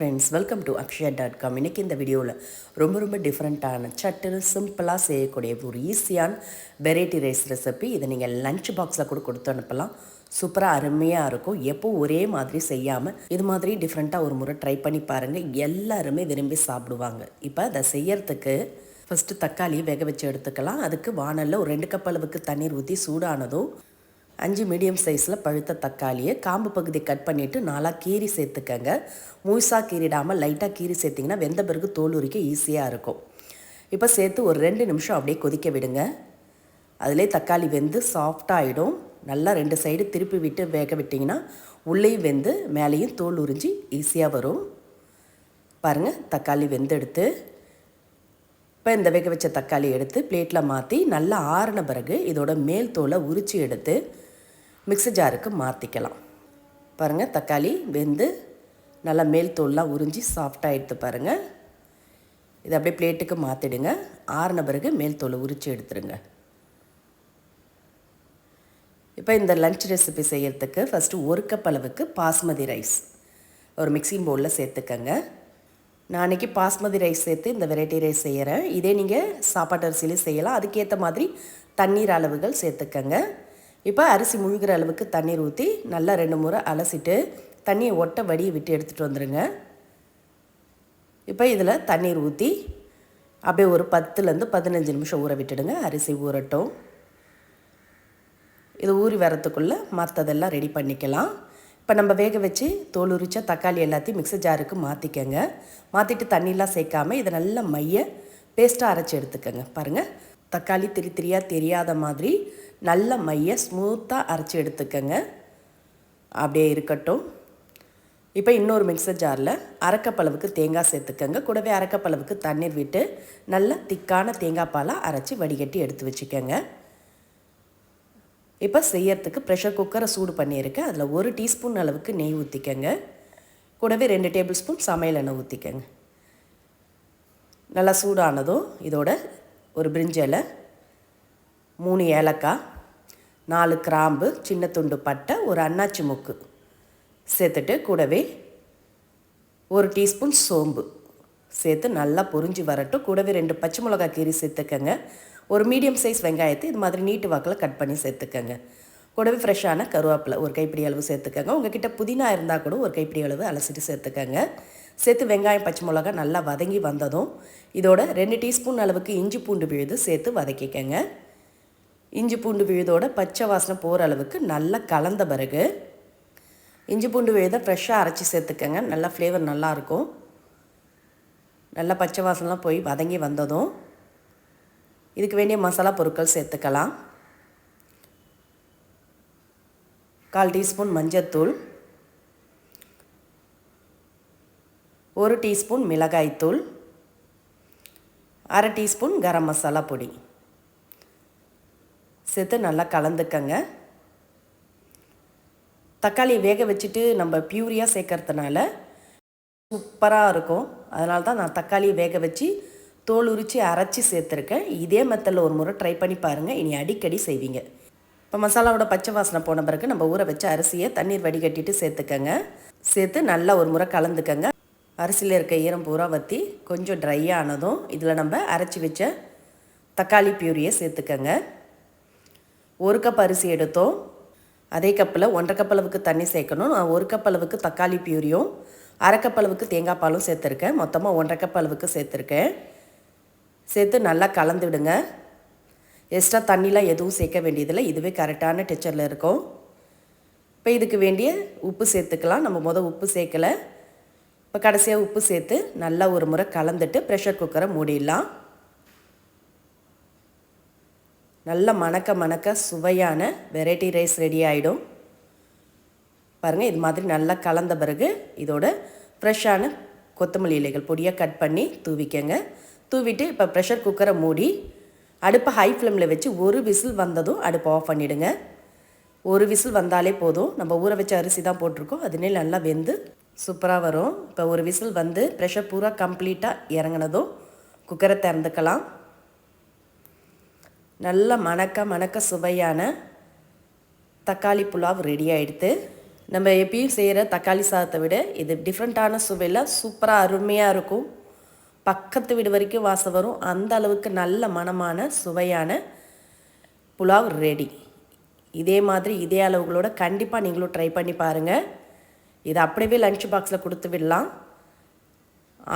Friends welcome to Akshaya dot com இன்றைக்கி இந்த வீடியோவில் ரொம்ப ரொம்ப டிஃப்ரெண்ட்டான சட்டுன்னு சிம்பிளாக செய்யக்கூடிய ஒரு ஈஸியான வெரைட்டி ரைஸ் ரெசிபி இதை நீங்கள் லஞ்ச் பாக்ஸில் கூட கொடுத்து அனுப்பலாம். சூப்பராக அருமையாக இருக்கும். எப்போ ஒரே மாதிரி செய்யாமல் இது மாதிரி டிஃப்ரெண்ட்டாக ஒரு முறை ட்ரை பண்ணி பாருங்கள் எல்லாருமே விரும்பி சாப்பிடுவாங்க. இப்போ அதை செய்யறதுக்கு ஃபஸ்ட்டு தக்காளியை வேக வச்சு எடுத்துக்கலாம். அதுக்கு வானலில் ஒரு ரெண்டு கப் அளவுக்கு தண்ணீர் ஊற்றி சூடானதும் அஞ்சு மீடியம் சைஸில் பழுத்த தக்காளியை காம்பு பகுதி கட் பண்ணிவிட்டு நாலாக கீரி சேர்த்துக்கங்க. முழுசாக கீறிடாமல் லைட்டாக கீரி சேர்த்திங்கன்னா வெந்த பிறகு தோல் உரிக்க ஈஸியாக இருக்கும். இப்போ சேர்த்து ஒரு ரெண்டு நிமிஷம் அப்படியே கொதிக்க விடுங்க. அதிலே தக்காளி வெந்து சாஃப்டாகிடும் நல்லா ரெண்டு சைடு திருப்பி விட்டு வேக விட்டிங்கன்னா உள்ளேயும் வெந்து மேலேயும் தோல் உறிஞ்சி ஈஸியாக வரும். பாருங்கள் தக்காளி வெந்தெடுத்து. இப்போ இந்த வேக வச்ச தக்காளி எடுத்து பிளேட்டில் மாற்றி நல்லா ஆறின பிறகு இதோட மேல் தோலை உரித்து எடுத்து மிக்ஸி ஜாருக்கு மாற்றிக்கலாம் பாருங்கள் தக்காளி வெந்து நல்லா மேல் தோல்லாம் உறிஞ்சி சாஃப்டாக எடுத்து பாருங்கள் இதை அப்படியே பிளேட்டுக்கு மாற்றிடுங்க ஆறின பிறகு மேல் தோலை உரித்து எடுத்துருங்க. இப்போ இந்த லஞ்ச் ரெசிபி செய்கிறதுக்கு ஃபஸ்ட்டு ஒரு கப் அளவுக்கு பாஸ்மதி ரைஸ் ஒரு மிக்சிங் பவுலில் சேர்த்துக்கங்க. நான் அன்றைக்கி பாஸ்மதி ரைஸ் சேர்த்து இந்த வெரைட்டி ரைஸ் செய்கிறேன் இதே நீங்கள் சாப்பாட்டு அரிசியிலையும் செய்யலாம். அதுக்கேற்ற மாதிரி தண்ணீர் அளவுகள் சேர்த்துக்கங்க. இப்போ அரிசி முழுகிற அளவுக்கு தண்ணீர் ஊற்றி நல்லா ரெண்டு முறை அலசிட்டு தண்ணியை ஒட்ட வடியை விட்டு எடுத்துகிட்டு வந்துடுங்க இப்போ இதில் தண்ணீர் ஊற்றி அப்படியே ஒரு பத்துலேருந்து பதினஞ்சு நிமிஷம் ஊற விட்டுடுங்க. அரிசி ஊறட்டும். இது ஊறி வரத்துக்குள்ளே மற்றதெல்லாம் ரெடி பண்ணிக்கலாம். இப்போ நம்ம வேக வச்சு தோல் உரிச்ச தக்காளி எல்லாத்தையும் மிக்ஸி ஜாருக்கு மாற்றிக்கங்க மாற்றிட்டு தண்ணிலாம் சேர்க்காமல் இதை நல்லா மைய பேஸ்ட்டாக அரைச்சி எடுத்துக்கோங்க. பாருங்கள் தக்காளி திரி திரியாக தெரியாத மாதிரி நல்ல மைய ஸ்மூத்தாக அரைச்சி எடுத்துக்கோங்க. அப்படியே இருக்கட்டும். இப்போ இன்னொரு மிக்சர் ஜாரில் அரைக்கப்பளவுக்கு தேங்காய் சேர்த்துக்கங்க. கூடவே அரைக்கப்பளவுக்கு தண்ணீர் விட்டு நல்ல திக்கான தேங்காய் பாலாக அரைச்சி வடிகட்டி எடுத்து வச்சுக்கோங்க. இப்போ செய்யறதுக்கு ப்ரெஷர் குக்கரை சூடு பண்ணியிருக்கேன். அதில் ஒரு டீஸ்பூன் அளவுக்கு நெய் ஊற்றிக்கங்க கூடவே ரெண்டு டேபிள் ஸ்பூன் சமையல் எண்ணெய் ஊற்றிக்கங்க நல்லா சூடானதும் இதோட ஒரு பிரிஞ்சலை மூணு ஏலக்காய் நாலு கிராம்பு சின்ன துண்டு பட்டை ஒரு அன்னாச்சி முக்கு. சேர்த்துட்டு கூடவே ஒரு டீஸ்பூன் சோம்பு. சேர்த்து நல்லா பொரிஞ்சு வரட்டும். கூடவே ரெண்டு பச்சை மிளகாய் கீரி சேர்த்துக்கங்க. ஒரு மீடியம் சைஸ் வெங்காயத்தை இது மாதிரி நீட்டு வாக்கில் கட் பண்ணி சேர்த்துக்கங்க. கூடவே ஃப்ரெஷ்ஷான கருவேப்பிலை ஒரு கைப்பிடி அளவு சேர்த்துக்கங்க. உங்ககிட்ட புதினா இருந்தால் கூட ஒரு கைப்பிடி அளவு அலசிட்டு சேர்த்துக்கங்க. சேர்த்து வெங்காயம் பச்சை மிளகா நல்லா வதங்கி வந்ததும் இதோட ரெண்டு டீஸ்பூன் அளவுக்கு இஞ்சி பூண்டு விழுது சேர்த்து வதக்கிக்கங்க. இஞ்சி பூண்டு விழுதோட பச்சை வாசனை போகிற அளவுக்கு நல்லா கலந்த பிறகு இஞ்சி பூண்டு விழுதை ஃப்ரெஷ்ஷாக அரைச்சி சேர்த்துக்கங்க. நல்லா ஃப்ளேவர் நல்லாயிருக்கும் நல்லா பச்சை வாசனைலாம் போய் வதங்கி வந்ததும் இதுக்கு வேண்டிய மசாலா பொருட்கள் சேர்த்துக்கலாம். கால் டீஸ்பூன் மஞ்சத்தூள் ஒரு டீஸ்பூன் மிளகாய்த்தூள் அரை டீஸ்பூன் கரம் மசாலா பொடி. சேர்த்து நல்லா கலந்துக்கங்க. தக்காளி வேக வச்சுட்டு நம்ம பியூரியாக சேர்க்கறதுனால சூப்பராக இருக்கும். அதனால தான் நான் தக்காளியை வேக வச்சு தோல் உரித்து அரைச்சி சேர்த்துருக்கேன். இதே மெத்தடில் ஒரு முறை ட்ரை பண்ணி பாருங்கள் இனி அடிக்கடி செய்வீங்க. இப்போ மசாலாவோட பச்சை வாசனை போன பிறகு நம்ம ஊற வச்ச அரிசியை தண்ணீர் வடிகட்டிட்டு சேர்த்துக்கங்க. சேர்த்து நல்லா ஒரு முறை கலந்துக்கங்க. அரிசியில் இருக்க ஈரம் பூரா வற்றி கொஞ்சம் ட்ரை ஆனதும் இதில் நம்ம அரைச்சி வச்ச தக்காளி பியூரியை சேர்த்துக்கங்க. ஒரு கப் அரிசி எடுத்தோம். அதே கப்பில் ஒன்றரை கப் அளவுக்கு தண்ணி சேர்க்கணும். நான் ஒரு கப் அளவுக்கு தக்காளி பியூரியும் அரை கப் அளவுக்கு தேங்காய் பாலும் சேர்த்துருக்கேன். மொத்தமாக ஒன்றரை கப் அளவுக்கு சேர்த்துருக்கேன். சேர்த்து நல்லா கலந்து விடுங்க எக்ஸ்ட்ரா தண்ணிலாம் எதுவும் சேர்க்க வேண்டியதில்லை. இதுவே கரெக்டான டெச்சரில் இருக்கும். இப்போ இதுக்கு வேண்டிய உப்பு சேர்த்துக்கலாம். நம்ம மொதல் உப்பு சேர்க்கலை. இப்போ கடைசியாக உப்பு சேர்த்து நல்லா ஒரு முறை கலந்துட்டு ப்ரெஷர் குக்கரை மூடிடலாம். நல்ல மணக்க மணக்க சுவையான வெரைட்டி ரைஸ் ரெடி ஆகிடும் பாருங்கள் இது மாதிரி நல்லா கலந்த பிறகு இதோட ஃப்ரெஷ்ஷான கொத்தமல்லி இலைகள் பொடியாக கட் பண்ணி தூவிக்கங்க. தூவிட்டு இப்போ ப்ரெஷர் குக்கரை மூடி அடுப்பை ஹை ஃப்ளேமில் வச்சு ஒரு விசில் வந்ததும் அடுப்பை ஆஃப் பண்ணிவிடுங்க ஒரு விசில் வந்தாலே போதும். நம்ம ஊற வச்ச அரிசி தான் போட்டிருக்கோம். அதுனே நல்லா வெந்து சூப்பராக வரும். இப்போ ஒரு விசில் வந்து ப்ரெஷர் பூரா கம்ப்ளீட்டாக இறங்கினதும் குக்கரை திறந்துக்கலாம். நல்ல மணக்க மணக்க சுவையான தக்காளி புலாவ் ரெடி ஆகிடுது நம்ம எப்பயும் செய்கிற தக்காளி சாதத்தை விட இது டிஃப்ரெண்ட்டான சுவையில் சூப்பராக அருமையாக இருக்கும். பக்கத்து வீடு வரைக்கும் வாசம் வரும். அந்த அளவுக்கு நல்ல மனமான சுவையான புலாவ் ரெடி இதே மாதிரி இதே அளவுகளோட கண்டிப்பாக நீங்களும் ட்ரை பண்ணி பாருங்கள் இதை அப்படியே லஞ்ச் பாக்ஸில் கொடுத்து விடலாம்.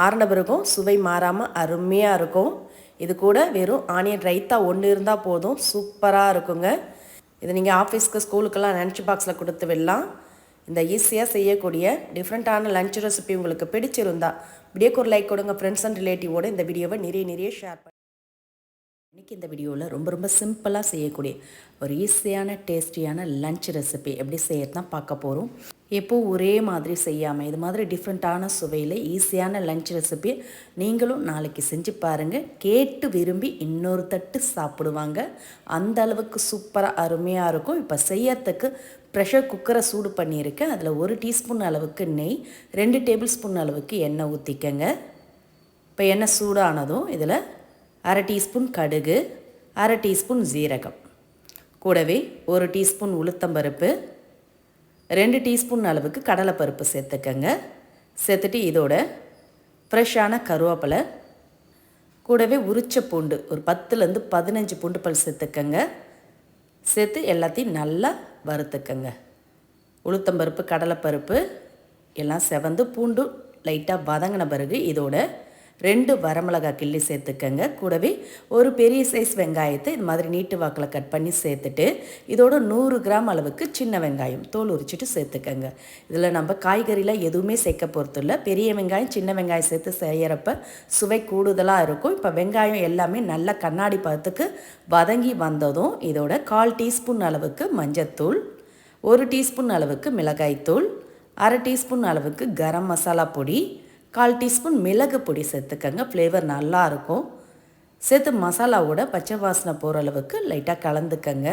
ஆறின பிறகும் சுவை மாறாமல் அருமையாக இருக்கும். இது கூட வெறும் ஆனியன் ரைத்தா ஒன்று இருந்தால் போதும். சூப்பராக இருக்குங்க. இதை நீங்கள் ஆஃபீஸ்க்கு ஸ்கூலுக்கெல்லாம் லன்ச் பாக்ஸில் கொடுத்து விடலாம். இந்த ஈஸியாக செய்யக்கூடிய டிஃப்ரெண்ட்டான லஞ்ச் ரெசிபி உங்களுக்கு பிடிச்சிருந்தா வீடியோக்கு ஒரு லைக் கொடுங்க. ஃப்ரெண்ட்ஸ் அண்ட் ரிலேட்டிவோடு இந்த வீடியோவை நிறைய நிறைய ஷேர் பண்ணுங்கள் இன்றைக்கி இந்த வீடியோவில் ரொம்ப ரொம்ப சிம்பிளாக செய்யக்கூடிய ஒரு ஈஸியான டேஸ்டியான லஞ்ச் ரெசிபி எப்படி செய்யறது தான் பார்க்க போகிறோம் எப்போ ஒரே மாதிரி செய்யாமல் இது மாதிரி டிஃப்ரெண்ட்டான சுவையில் ஈஸியான லஞ்ச் ரெசிபி நீங்களும் நாளைக்கு செஞ்சு பாருங்கள் கேட்டு விரும்பி இன்னொரு தட்டு சாப்பிடுவாங்க. அந்த அளவுக்கு சூப்பராக அருமையாக இருக்கும். இப்போ செய்யறதுக்கு ப்ரெஷர் குக்கரை சூடு பண்ணியிருக்கேன். அதில் ஒரு டீஸ்பூன் அளவுக்கு நெய் ரெண்டு டேபிள் ஸ்பூன் அளவுக்கு எண்ணெய் ஊற்றிக்கங்க இப்போ எண்ணெய் சூடானதும் இதில் அரை டீஸ்பூன் கடுகு அரை டீஸ்பூன் ஜீரகம் கூடவே ஒரு டீஸ்பூன் உளுத்தம்பருப்பு ரெண்டு டீஸ்பூன் அளவுக்கு கடலைப்பருப்பு சேர்த்துக்கங்க. சேர்த்துட்டு இதோட ஃப்ரெஷ்ஷான கருவேப்பிலை கூடவே உரிச்ச பூண்டு ஒரு பத்துலேருந்து பதினஞ்சு பூண்டு பல் சேர்த்துக்கங்க. சேர்த்து எல்லாத்தையும் நல்லா வறுத்துக்கங்க. உளுத்தம்பருப்பு கடலைப்பருப்பு எல்லாம் செவந்து பூண்டு லைட்டாக வதங்கின பிறகு இதோட ரெண்டு வரமிளகாய் கிள்ளி சேர்த்துக்கங்க. கூடவே ஒரு பெரிய சைஸ் வெங்காயத்தை இது மாதிரி நீட்டு வாக்கில் கட் பண்ணி சேர்த்துட்டு இதோட நூறு கிராம் அளவுக்கு சின்ன வெங்காயம் தோல் உரிச்சிட்டு சேர்த்துக்கங்க. இதில் நம்ம காய்கறியில் எதுவுமே சேர்க்க போகிறதில்ல பெரிய வெங்காயம் சின்ன வெங்காயம் சேர்த்து செய்கிறப்ப சுவை கூடுதலாக இருக்கும். இப்போ வெங்காயம் எல்லாமே நல்ல கண்ணாடி பதத்துக்கு வதங்கி வந்ததும் இதோட கால் டீஸ்பூன் அளவுக்கு மஞ்சத்தூள் ஒரு டீஸ்பூன் அளவுக்கு மிளகாய்த்தூள் அரை டீஸ்பூன் அளவுக்கு கரம் மசாலா பொடி கால் டீஸ்பூன் மிளகு பொடி சேர்த்துக்கங்க. ஃப்ளேவர் நல்லாயிருக்கும் சேர்த்து மசாலாவோட பச்சை வாசனை போகிற அளவுக்கு லைட்டாக கலந்துக்கங்க.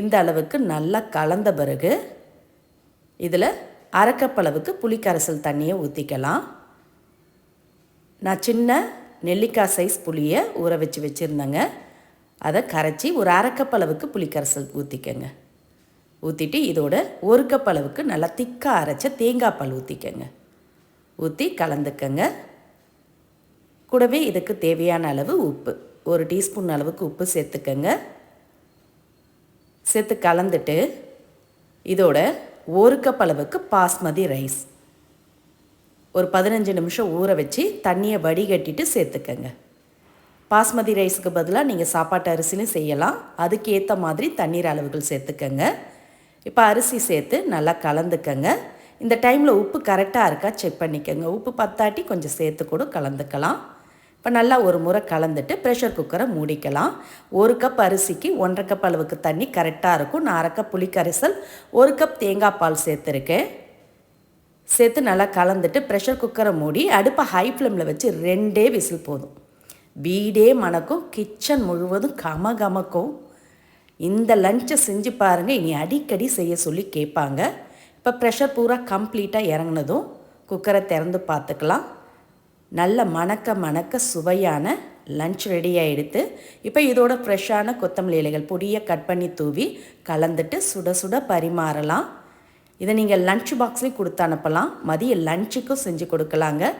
இந்த அளவுக்கு நல்லா கலந்த பிறகு இதில் அரைக்கப்பளவுக்கு புளிக்கரைசல் தண்ணியை ஊற்றிக்கலாம் நான் சின்ன நெல்லிக்காய் சைஸ் புளியை ஊற வச்சு வச்சுருந்தேங்க. அதை கரைச்சி ஒரு அரைக்கப்பளவுக்கு புளிக்கரைசல் ஊற்றிக்கங்க ஊற்றிட்டு இதோட ஒரு கப் அளவுக்கு நல்லா திக்காக அரைச்ச தேங்காய் பால் ஊற்றிக்கங்க ஊற்றி கலந்துக்கங்க. கூடவே இதுக்கு தேவையான அளவு உப்பு. ஒரு டீஸ்பூன் அளவுக்கு உப்பு சேர்த்துக்கங்க. சேர்த்து கலந்துட்டு இதோட ஒரு கப் அளவுக்கு பாஸ்மதி ரைஸ். ஒரு பதினஞ்சு நிமிஷம் ஊற வச்சு தண்ணியை வடிகட்டிட்டு சேர்த்துக்கங்க. பாஸ்மதி ரைஸுக்கு பதிலாக நீங்கள் சாப்பாட்டு அரிசிலையும் செய்யலாம். அதுக்கேற்ற மாதிரி தண்ணீர் அளவுகள் சேர்த்துக்கங்க. இப்போ அரிசி சேர்த்து நல்லா கலந்துக்கங்க. இந்த டைமில் உப்பு கரெக்டாக இருக்கா செக் பண்ணிக்கோங்க. உப்பு பத்தாட்டி கொஞ்சம் சேர்த்து கூட கலந்துக்கலாம். இப்போ நல்லா ஒரு முறை கலந்துட்டு ப்ரெஷர் குக்கரை மூடிக்கலாம். ஒரு கப் அரிசிக்கு ஒன்றரை கப் அளவுக்கு தண்ணி கரெக்டாக இருக்கும். நான் அரை கப் புளிக்கரைசல் ஒரு கப் தேங்காய் பால் சேர்த்துருக்கேன். சேர்த்து நல்லா கலந்துட்டு ப்ரெஷர் குக்கரை மூடி அடுப்பை ஹை ஃப்ளேமில் வச்சு ரெண்டே விசில் போதும். வீடே மணக்கும் கிச்சன் முழுவதும் கம கமக்கும் இந்த லஞ்சை செஞ்சு பாருங்கள் இனி அடிக்கடி செய்ய சொல்லி கேட்பாங்க. இப்போ ப்ரெஷர் பூரா கம்ப்ளீட்டாக இறங்கினதும் குக்கரை திறந்து பார்த்துக்கலாம். நல்ல மணக்க மணக்க சுவையான லஞ்ச் ரெடி ஆகிடுத்து இப்போ இதோட ஃப்ரெஷ்ஷான கொத்தமல்லி இலைகள் பொடியை கட் பண்ணி தூவி கலந்துட்டு சுட சுட பரிமாறலாம். இதை நீங்கள் லஞ்ச் பாக்ஸ்லேயும் கொடுத்து அனுப்பலாம். மதிய லஞ்சுக்கும் செஞ்சு கொடுக்கலாங்க.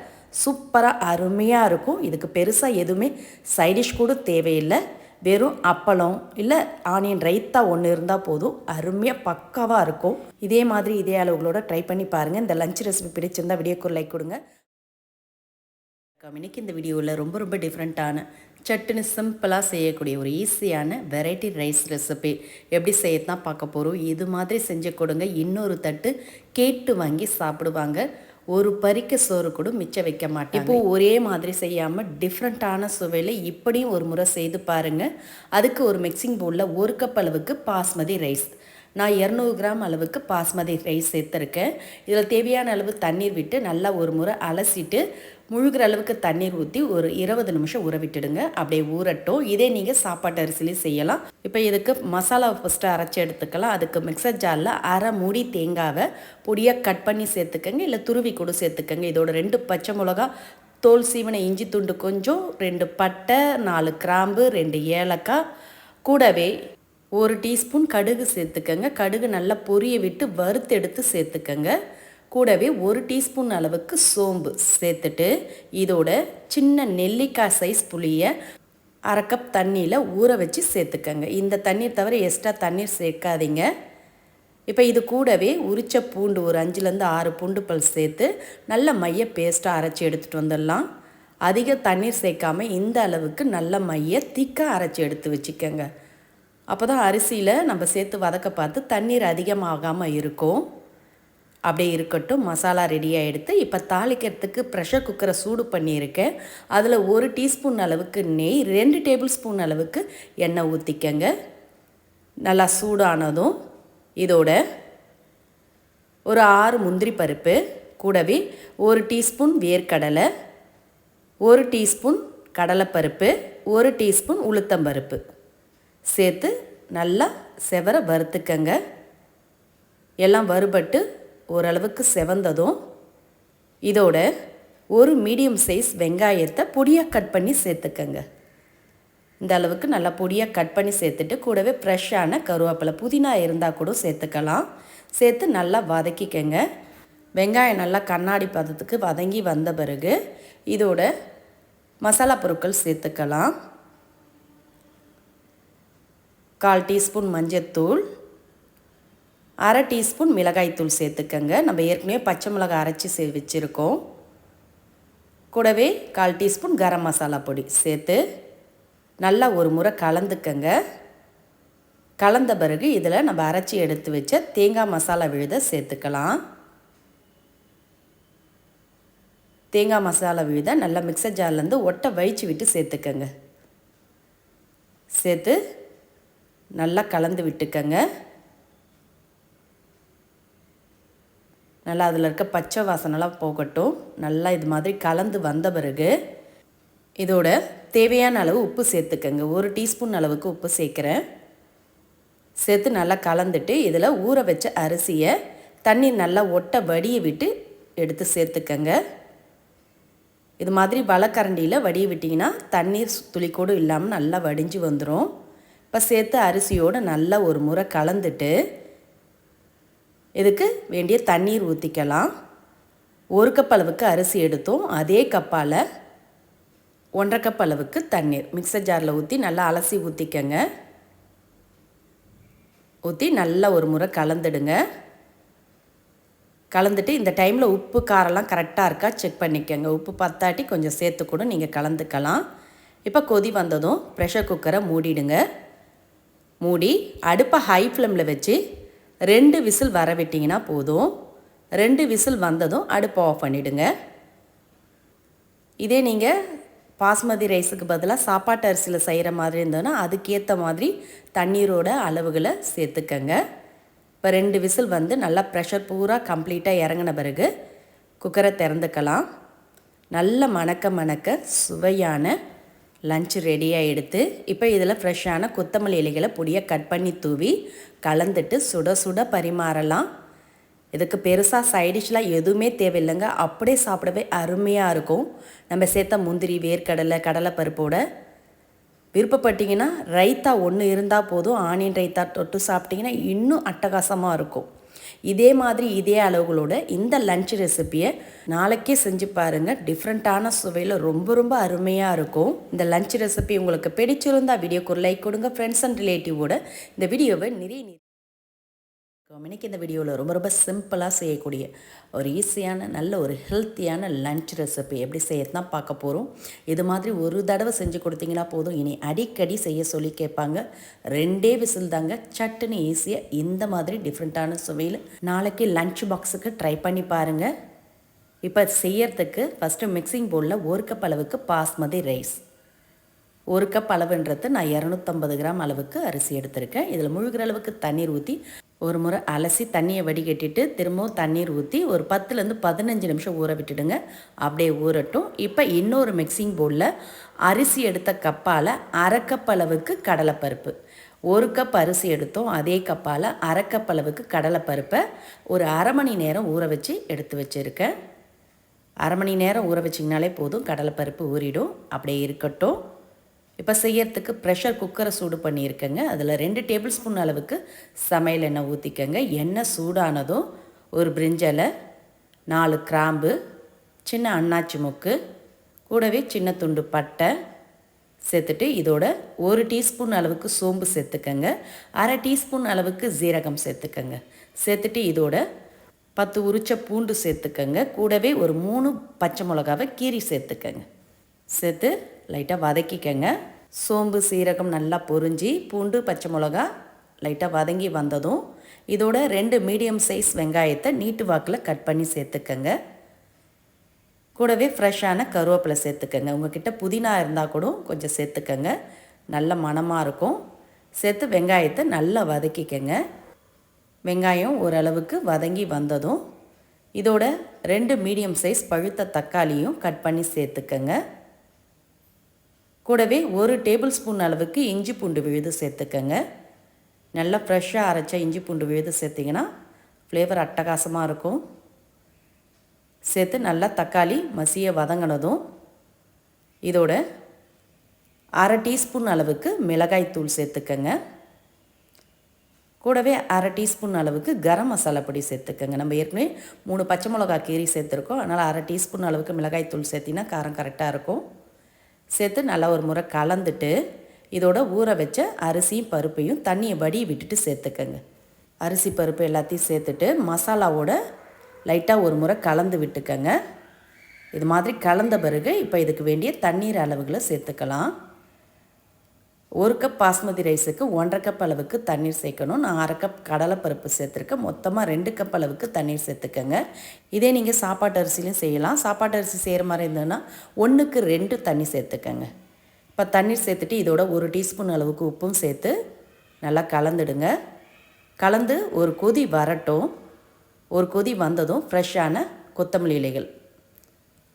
சூப்பராக அருமையாக இருக்கும். இதுக்கு பெருசாக எதுவுமே சைடிஷ் கூட தேவையில்லை. வெறும் அப்பளம் இல்லை ஆனியன் ரைத்தா ஒன்று இருந்தால் போதும். அருமையாக பக்காவாக இருக்கும். இதே மாதிரி இதே அளவுகளோட ட்ரை பண்ணி பாருங்கள் இந்த லஞ்ச் ரெசிபி பிடிச்சிருந்தால் வீடியோக்கு லைக் கொடுங்க. இன்னைக்கு இந்த வீடியோவில் ரொம்ப ரொம்ப டிஃப்ரெண்ட்டான சட்டுன்னு சிம்பிளாக செய்யக்கூடிய ஒரு ஈஸியான வெரைட்டி ரைஸ் ரெசிபி எப்படி செய்யத்தான் பார்க்க போகிறோம் இது மாதிரி செஞ்சு கொடுங்க. இன்னொரு தட்டு கேட்டு வாங்கி சாப்பிடுவாங்க. ஒரு பறிக்க சோறு கூட மிச்சம் வைக்க மாட்டேன் இப்போ ஒரே மாதிரி செய்யாமல் டிஃப்ரெண்ட்டான சுவையில் இப்படியும் ஒரு முறை செய்து பாருங்கள் அதுக்கு ஒரு மிக்சிங் பவுலில் ஒரு கப் அளவுக்கு பாஸ்மதி ரைஸ் நான் இரநூறு கிராம் அளவுக்கு பாஸ்மதி ரைஸ் சேர்த்துருக்கேன். இதில் தேவையான அளவு தண்ணீர் விட்டு நல்லா ஒரு முறை அலசிட்டு முழுகிற அளவுக்கு தண்ணீர் ஊற்றி ஒரு இருபது நிமிஷம் ஊற விட்டுடுங்க அப்படியே ஊறட்டும். இதே நீங்கள் சாப்பாட்டு அரிசிலையும் செய்யலாம். இப்போ இதுக்கு மசாலாவை ஃபஸ்ட்டு அரைச்சி எடுத்துக்கலாம். அதுக்கு மிக்சர் ஜாரில் அரை மூடி தேங்காவை பொடியாக கட் பண்ணி சேர்த்துக்கங்க. இல்லை துருவி கூட சேர்த்துக்கங்க. இதோட ரெண்டு பச்சை மிளகா தோல் சீவனை இஞ்சி துண்டு கொஞ்சம் ரெண்டு பட்டை நாலு கிராம்பு ரெண்டு ஏலக்காய். கூடவே ஒரு டீஸ்பூன் கடுகு சேர்த்துக்கங்க. கடுகு நல்லா பொரிய விட்டு வறுத்து எடுத்து சேர்த்துக்கங்க. கூடவே ஒரு டீஸ்பூன் அளவுக்கு சோம்பு சேர்த்துட்டு இதோட சின்ன நெல்லிக்காய் சைஸ் புளியை அரை கப் தண்ணியில் ஊற வச்சு சேர்த்துக்கங்க. இந்த தண்ணீர் தவிர எக்ஸ்ட்ரா தண்ணீர் சேர்க்காதீங்க. இப்போ இது கூடவே உரிச்ச பூண்டு ஒரு அஞ்சுலேருந்து ஆறு பூண்டு பல் சேர்த்து நல்ல மைய பேஸ்ட்டாக அரைச்சி எடுத்துகிட்டு வந்துடலாம். அதிக தண்ணீர் சேர்க்காம இந்த அளவுக்கு நல்ல மைய திக்காக அரைச்சி எடுத்து வச்சுக்கோங்க. அப்போ தான் அரிசியில் நம்ம சேர்த்து வதக்க பார்த்து தண்ணீர் அதிகமாகாமல் இருக்கும். அப்படியே இருக்கட்டும். மசாலா ரெடியாக எடுத்து இப்போ தாளிக்கிறதுக்கு ப்ரெஷர் குக்கரை சூடு பண்ணியிருக்கேன். அதில் ஒரு டீஸ்பூன் அளவுக்கு நெய் ரெண்டு டேபிள் ஸ்பூன் அளவுக்கு எண்ணெய் ஊற்றிக்கங்க நல்லா சூடானதும் இதோட ஒரு ஆறு முந்திரி பருப்பு கூடவே ஒரு டீஸ்பூன் வேர்க்கடலை ஒரு டீஸ்பூன் கடலைப்பருப்பு ஒரு டீஸ்பூன் உளுத்தம்பருப்பு சேர்த்து நல்லா செவர வறுத்துக்கங்க. எல்லாம் வறுபட்டு ஓரளவுக்கு செவந்ததும் இதோட ஒரு மீடியம் சைஸ் வெங்காயத்தை பொடியாக கட் பண்ணி சேர்த்துக்கங்க. இந்த அளவுக்கு நல்லா பொடியாக கட் பண்ணி சேர்த்துட்டு கூடவே ஃப்ரெஷ்ஷான கருவேப்பிலை புதினா இருந்தால் கூட சேர்த்துக்கலாம். சேர்த்து நல்லா வதக்கிக்கங்க. வெங்காயம் நல்லா கண்ணாடி பதத்துக்கு வதங்கி வந்த பிறகு இதோட மசாலா பொருட்கள் சேர்த்துக்கலாம். கால் டீஸ்பூன் மஞ்சத்தூள். அரை டீஸ்பூன் மிளகாய்த்தூள் சேர்த்துக்கங்க. நம்ம ஏற்கனவே பச்சை மிளகாய் அரைச்சி சே வச்சுருக்கோம். கூடவே கால் டீஸ்பூன் கரம் மசாலா பொடி சேர்த்து நல்லா ஒரு முறை கலந்துக்கங்க. கலந்த பிறகு இதில் நம்ம அரைச்சி எடுத்து வச்ச தேங்காய் மசாலா விழுத சேர்த்துக்கலாம். தேங்காய் மசாலா விழுத நல்லா மிக்சர் ஜார்லேருந்து ஒட்டை வழித்து விட்டு சேர்த்துக்கங்க. சேர்த்து நல்லா கலந்து விட்டுக்கங்க. நல்லா அதில் இருக்க பச்சை வாசனைலாம் போகட்டும். நல்லா இது மாதிரி கலந்து வந்த பிறகு இதோட தேவையான அளவு உப்பு சேர்த்துக்கங்க. ஒரு டீஸ்பூன் அளவுக்கு உப்பு சேர்க்குறேன். சேர்த்து நல்லா கலந்துட்டு இதில் ஊற வச்ச அரிசியை தண்ணி நல்லா ஒட்ட வடியை விட்டு எடுத்து சேர்த்துக்கங்க. இது மாதிரி வளக்கரண்டியில் வடிய விட்டிங்கன்னா தண்ணீர் துளிக்கூடும் இல்லாமல் நல்லா வடிஞ்சு வந்துடும் இப்போ சேர்த்து அரிசியோடு நல்லா ஒரு முறை கலந்துட்டு இதுக்கு வேண்டிய தண்ணீர் ஊற்றிக்கலாம் ஒரு கப் அளவுக்கு அரிசி எடுத்தோம். அதே கப்பால் ஒன்றரை கப் அளவுக்கு தண்ணீர். மிக்சர் ஜாரில் ஊற்றி நல்லா அலசி ஊற்றிக்கங்க ஊற்றி நல்லா ஒரு முறை கலந்துடுங்க. கலந்துட்டு இந்த டைமில் உப்பு காரெல்லாம் கரெக்டாக இருக்கா செக் பண்ணிக்கோங்க. உப்பு பத்தாட்டி கொஞ்சம் சேர்த்து கூட நீங்கள் கலந்துக்கலாம். இப்போ கொதி வந்ததும் ப்ரெஷர் குக்கரை மூடிடுங்க. மூடி அடுப்பை ஹை ஃப்ளேமில் வச்சு ரெண்டு விசில் வர விட்டிங்கன்னா போதும். ரெண்டு விசில் வந்ததும் அடுப்பை ஆஃப் பண்ணிவிடுங்க இதே நீங்கள் பாஸ்மதி ரைஸுக்கு பதிலாக சாப்பாட்டு அரிசியில் செய்கிற மாதிரி இருந்ததுன்னா அதுக்கேற்ற மாதிரி தண்ணீரோட அளவுகளை சேர்த்துக்கங்க. இப்போ ரெண்டு விசில் வந்து நல்லா ப்ரெஷர் பூரா கம்ப்ளீட்டாக இறங்கின பிறகு குக்கரை திறந்துக்கலாம். நல்ல மணக்க மணக்க சுவையான லஞ்ச் ரெடியாக எடுத்து இப்போ இதில் ஃப்ரெஷ்ஷான கொத்தமல்லி இலைகளை பொடியாக கட் பண்ணி தூவி கலந்துட்டு சுட சுட பரிமாறலாம். இதுக்கு பெருசாக சைடிஷ்லாம் எதுவுமே தேவையில்லைங்க. அப்படியே சாப்பிடவே அருமையாக இருக்கும். நம்ம சேர்த்த முந்திரி வேர்க்கடலை கடலைப்பருப்போட. விருப்பப்பட்டிங்கன்னா ரைத்தா ஒன்று இருந்தால் போதும். ஆனியன் ரைத்தா தொட்டு சாப்பிட்டிங்கன்னா இன்னும் அட்டகாசமாக இருக்கும். இதே மாதிரி இதே அளவுகளோட இந்த லஞ்ச் ரெசிப்பியை நாளைக்கே செஞ்சு பாருங்கள் டிஃப்ரெண்ட்டான சுவையில் ரொம்ப ரொம்ப அருமையாக இருக்கும். இந்த லஞ்ச் ரெசிபி உங்களுக்கு பிடிச்சிருந்தா வீடியோக்கு ஒரு லைக் கொடுங்க ஃப்ரெண்ட்ஸ் அண்ட் ரிலேட்டிவோட இந்த வீடியோவை நிறைய இன்றைக்கி இந்த வீடியோவில் ரொம்ப ரொம்ப சிம்பிளாக செய்யக்கூடிய ஒரு ஈஸியான நல்ல ஒரு ஹெல்த்தியான லஞ்ச் ரெசிபி எப்படி செய்யறதுனா பார்க்க போகிறோம் இது மாதிரி ஒரு தடவை செஞ்சு கொடுத்தீங்கன்னா போதும். இனி அடிக்கடி செய்ய சொல்லி கேட்பாங்க. ரெண்டே விசில் தாங்க. சட்டுன்னு ஈஸியாக இந்த மாதிரி டிஃப்ரெண்ட்டான சுவையில் நாளைக்கு லன்ச் பாக்ஸுக்கு ட்ரை பண்ணி பாருங்கள் இப்போ செய்யறதுக்கு ஃபஸ்ட்டு மிக்சிங் பவுலில் ஒரு கப் அளவுக்கு பாஸ்மதி ரைஸ். ஒரு கப் அளவுன்றது நான் இரநூத்தம்பது கிராம் அளவுக்கு அரிசி எடுத்திருக்கேன். இதில் முழுகிற அளவுக்கு தண்ணீர் ஊற்றி ஒரு முறை அலசி தண்ணியை வடிகட்டிட்டு திரும்பவும் தண்ணீர் ஊற்றி ஒரு பத்துலேருந்து பதினஞ்சு நிமிஷம் ஊற விட்டுடுங்க. அப்படியே ஊறட்டும். இப்போ இன்னொரு மிக்சிங் பவுலில் அரிசி எடுத்த கப்பால் அரை கப் அளவுக்கு கடலைப்பருப்பு. ஒரு கப் அரிசி எடுத்தோம். அதே கப்பால் அரை கப் அளவுக்கு கடலைப்பருப்பை ஒரு அரை மணி நேரம் ஊற வச்சு எடுத்து வச்சுருக்கேன். அரை மணி நேரம் ஊற வச்சிங்கனாலே போதும். கடலைப்பருப்பு ஊறிடும். அப்படியே இருக்கட்டும். இப்போ செய்யறதுக்கு ப்ரெஷர் குக்கரை சூடு பண்ணியிருக்கேங்க. அதில் ரெண்டு டேபிள் ஸ்பூன் அளவுக்கு சமையல் எண்ணெய் ஊற்றிக்கங்க எண்ணெய் சூடானதும் ஒரு பிரிஞ்சலை நாலு கிராம்பு சின்ன அன்னாச்சி முக்கு கூடவே சின்ன துண்டு பட்டை சேர்த்துட்டு இதோட ஒரு டீஸ்பூன் அளவுக்கு சோம்பு சேர்த்துக்கங்க. அரை டீஸ்பூன் அளவுக்கு ஜீரகம் சேர்த்துக்கங்க. சேர்த்துட்டு இதோட பத்து உரிச்ச பூண்டு சேர்த்துக்கங்க. கூடவே ஒரு மூணு பச்சை மிளகாவை கீரி சேர்த்துக்கங்க. சேர்த்து லைட்டாக வதக்கிக்கங்க. சோம்பு சீரகம் நல்லா பொறிஞ்சி பூண்டு பச்சை மிளகா லைட்டாக வதங்கி வந்ததும் இதோட ரெண்டு மீடியம் சைஸ் வெங்காயத்தை நீட்டு வாக்கில் கட் பண்ணி சேர்த்துக்கங்க. கூடவே ஃப்ரெஷ்ஷான கருவேப்பிலை சேர்த்துக்கங்க. உங்ககிட்ட புதினா இருந்தால் கூட கொஞ்சம் சேர்த்துக்கங்க. நல்ல மணமாக இருக்கும். சேர்த்து வெங்காயத்தை நல்லா வதக்கிக்கங்க. வெங்காயம் ஓரளவுக்கு வதங்கி வந்ததும் இதோட ரெண்டு மீடியம் சைஸ் பழுத்த தக்காளியும் கட் பண்ணி சேர்த்துக்கங்க. கூடவே ஒரு டேபிள் ஸ்பூன் அளவுக்கு இஞ்சி பூண்டு விழுது சேர்த்துக்கங்க. நல்லா ஃப்ரெஷ்ஷாக அரைச்ச இஞ்சி பூண்டு விழுது சேர்த்திங்கன்னா ஃப்ளேவர் அட்டகாசமாக இருக்கும். சேர்த்து நல்லா தக்காளி மசிய வதங்கினதும் இதோட அரை டீஸ்பூன் அளவுக்கு மிளகாய் தூள் சேர்த்துக்கங்க. கூடவே அரை டீஸ்பூன் அளவுக்கு கரம் மசாலா பொடி சேர்த்துக்கங்க. நம்ம ஏற்கனவே மூணு பச்சை மிளகா கீரி சேர்த்துருக்கோம். அதனால் அரை டீஸ்பூன் அளவுக்கு மிளகாய் தூள் சேர்த்தினா காரம் கரெக்டாக இருக்கும். சேர்த்து நல்லா ஒரு முறை கலந்துட்டு இதோட ஊற வச்ச அரிசியும் பருப்பையும் தண்ணியை வடி விட்டுட்டு சேர்த்துக்கங்க. அரிசி பருப்பு எல்லாத்தையும் சேர்த்துட்டு மசாலாவோட லைட்டாக ஒரு முறை கலந்து விட்டுக்கங்க. இது மாதிரி கலந்த பிறகு இப்போ இதுக்கு வேண்டிய தண்ணீர் அளவுகளை சேர்த்துக்கலாம். ஒரு கப் பாஸ்மதி ரைஸுக்கு ஒன்றரை கப் அளவுக்கு தண்ணீர் சேர்க்கணும் நான் அரை கப் கடலைப்பருப்பு சேர்த்துருக்கேன். மொத்தமாக ரெண்டு கப் அளவுக்கு தண்ணீர் சேர்த்துக்கோங்க. இதே நீங்கள் சாப்பாட்டு அரிசிலையும் செய்யலாம். சாப்பாட்டு அரிசி செய்கிற மாதிரி இருந்ததுன்னா ஒன்றுக்கு ரெண்டு தண்ணி சேர்த்துக்கோங்க. இப்போ தண்ணீர் சேர்த்துட்டு இதோட ஒரு டீஸ்பூன் அளவுக்கு உப்பும் சேர்த்து நல்லா கலந்துடுங்க. கலந்து ஒரு கொதி வரட்டும். ஒரு கொதி வந்ததும் ஃப்ரெஷ்ஷான கொத்தமல்லி இலைகள்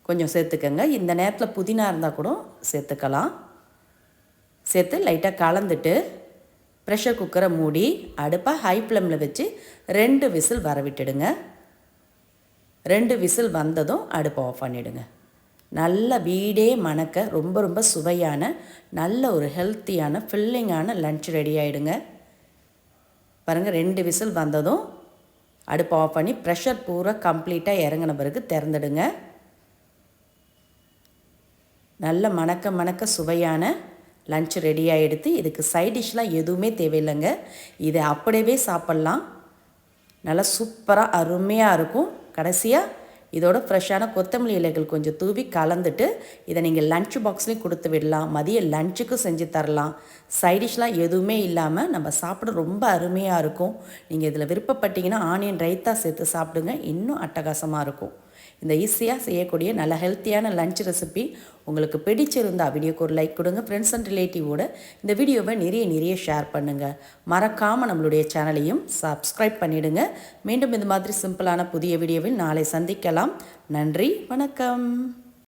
கொஞ்சம் சேர்த்துக்கோங்க. இந்த நேரத்தில் புதினா இருந்தால் கூட சேர்த்துக்கலாம். சேர்த்து லைட்டாக கலந்துட்டு ப்ரெஷர் குக்கரை மூடி அடுப்பை ஹை ஃப்ளேமில் வச்சு ரெண்டு விசில் வர விட்டுடுங்க ரெண்டு விசில் வந்ததும் அடுப்பை ஆஃப் பண்ணிவிடுங்க நல்ல வீடே மணக்க ரொம்ப ரொம்ப சுவையான நல்ல ஒரு ஹெல்த்தியான ஃபில்லிங்கான லன்ச் ரெடி ஆகிடுங்க பாருங்கள் ரெண்டு விசில் வந்ததும் அடுப்பை ஆஃப் பண்ணி ப்ரெஷர் பூரா கம்ப்ளீட்டாக இறங்கின பிறகு திறந்துடுங்க. நல்ல மணக்க மணக்க சுவையான லன்ச் ரெடி எடுத்து இதுக்கு சைட் டிஷ்லாம் எதுவுமே தேவையில்லைங்க. இதை அப்படியே சாப்பிட்லாம். நல்லா சூப்பராக அருமையாக இருக்கும். கடைசியாக இதோட ஃப்ரெஷ்ஷான கொத்தமல்லி இலைகள் கொஞ்சம் தூவி கலந்துட்டு இதை நீங்கள் லன்ச் பாக்ஸ்லேயும் கொடுத்து விடலாம். மதிய லன்ச்சுக்கும் செஞ்சு தரலாம். சைடிஷ்லாம் எதுவுமே இல்லாமல் நம்ம சாப்பிட ரொம்ப அருமையாக இருக்கும். நீங்கள் இதில் விருப்பப்பட்டீங்கன்னா ஆனியன் ரைத்தா சேர்த்து சாப்பிடுங்க. இன்னும் அட்டகாசமாக இருக்கும். இந்த ஈஸியாக செய்யக்கூடிய நல்ல ஹெல்த்தியான லஞ்ச் ரெசிபி உங்களுக்கு பிடிச்சிருந்தால் வீடியோக்கு ஒரு லைக் கொடுங்க. ஃப்ரெண்ட்ஸ் அண்ட் ரிலேட்டிவோட இந்த வீடியோவை நிறைய நிறைய ஷேர் பண்ணுங்கள் மறக்காமல் நம்மளுடைய சேனலையும் சப்ஸ்கிரைப் பண்ணிவிடுங்க மீண்டும் இந்த மாதிரி சிம்பிளான புதிய வீடியோவில் நாளை சந்திக்கலாம். நன்றி வணக்கம்.